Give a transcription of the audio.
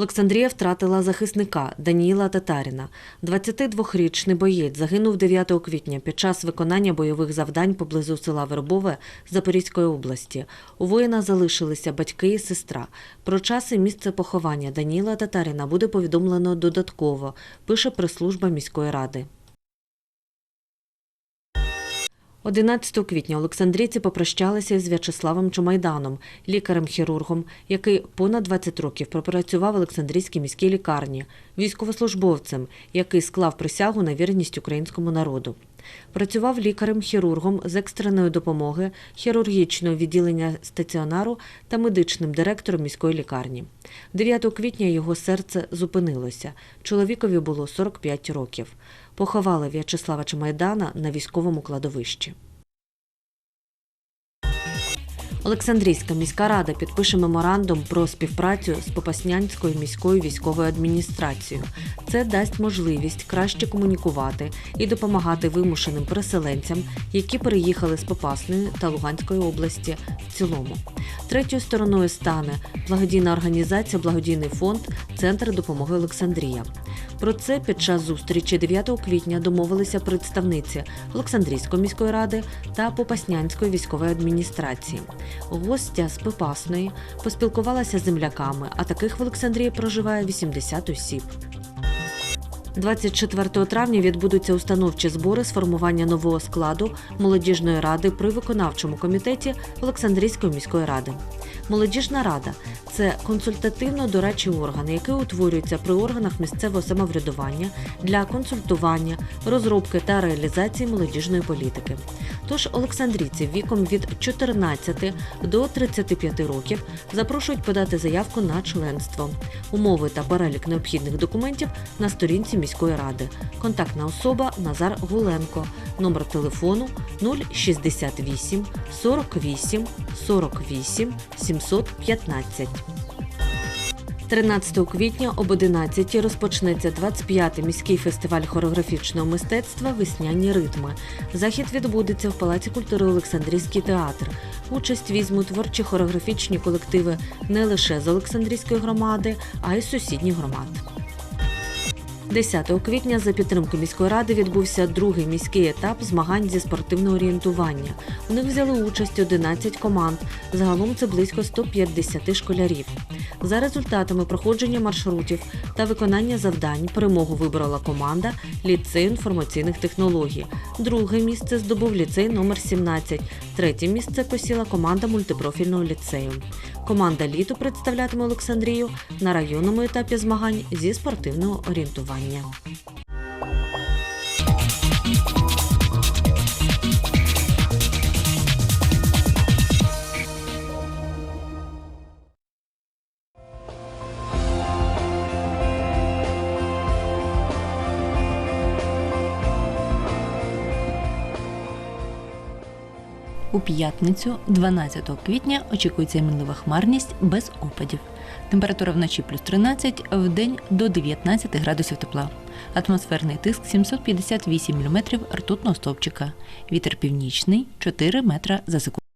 Олександрія втратила захисника Даніїла Татаріна. 22-річний боєць загинув 9 квітня під час виконання бойових завдань поблизу села Вербове Запорізької області. У воїна залишилися батьки і сестра. Про час і місце поховання Даніїла Татаріна буде повідомлено додатково, пише прес-служба міської ради. 11 квітня Олександрійці попрощалися із В'ячеславом Чумайданом, лікарем-хірургом, який понад 20 років пропрацював в Олександрійській міській лікарні, військовослужбовцем, який склав присягу на вірність українському народу. Працював лікарем-хірургом з екстреної допомоги, хірургічного відділення стаціонару та медичним директором міської лікарні. 9 квітня його серце зупинилося. Чоловікові було 45 років. Поховали В'ячеслава Чемайдана на військовому кладовищі. Олександрійська міська рада підпише меморандум про співпрацю з Попаснянською міською військовою адміністрацією. Це дасть можливість краще комунікувати і допомагати вимушеним переселенцям, які переїхали з Попасної та Луганської області в цілому. Третьою стороною стане благодійна організація Благодійний фонд Центр допомоги Олександрія. Про це під час зустрічі 9 квітня домовилися представниці Олександрійської міської ради та Попаснянської військової адміністрації. Гостя з Попасної поспілкувалася з земляками, а таких в Олександрії проживає 80 осіб. 24 травня відбудуться установчі збори з формування нового складу молодіжної ради при виконавчому комітеті Олександрійської міської ради. Молодіжна рада це консультативно-дорадчий орган, який утворюється при органах місцевого самоврядування для консультування, розробки та реалізації молодіжної політики. Тож Олександрійці віком від 14 до 35 років запрошують подати заявку на членство. Умови та перелік необхідних документів на сторінці міської ради. Контактна особа Назар Гуленко. Номер телефону 068 48 48 715. 13 квітня об 11 розпочнеться 25-й міський фестиваль хореографічного мистецтва Весняні ритми. Захід відбудеться в Палаці культури Олександрійський театр. Участь візьмуть творчі хореографічні колективи не лише з Олександрійської громади, а й з сусідніх громад. 10 квітня за підтримки міської ради відбувся другий міський етап змагань зі спортивного орієнтування. У них взяли участь 11 команд. Загалом це близько 150 школярів. За результатами проходження маршрутів та виконання завдань перемогу вибрала команда ліцею інформаційних технологій. Друге місце здобув ліцей номер 17. Третє місце посіла команда мультипрофільного ліцею. Команда літу представлятиме Олександрію на районному етапі змагань зі спортивного орієнтування. П'ятницю, 12 квітня, очікується мінлива хмарність без опадів. Температура вночі плюс 13, в день до 19 градусів тепла. Атмосферний тиск 758 мм ртутного стовпчика. Вітер північний 4 метра за секунду.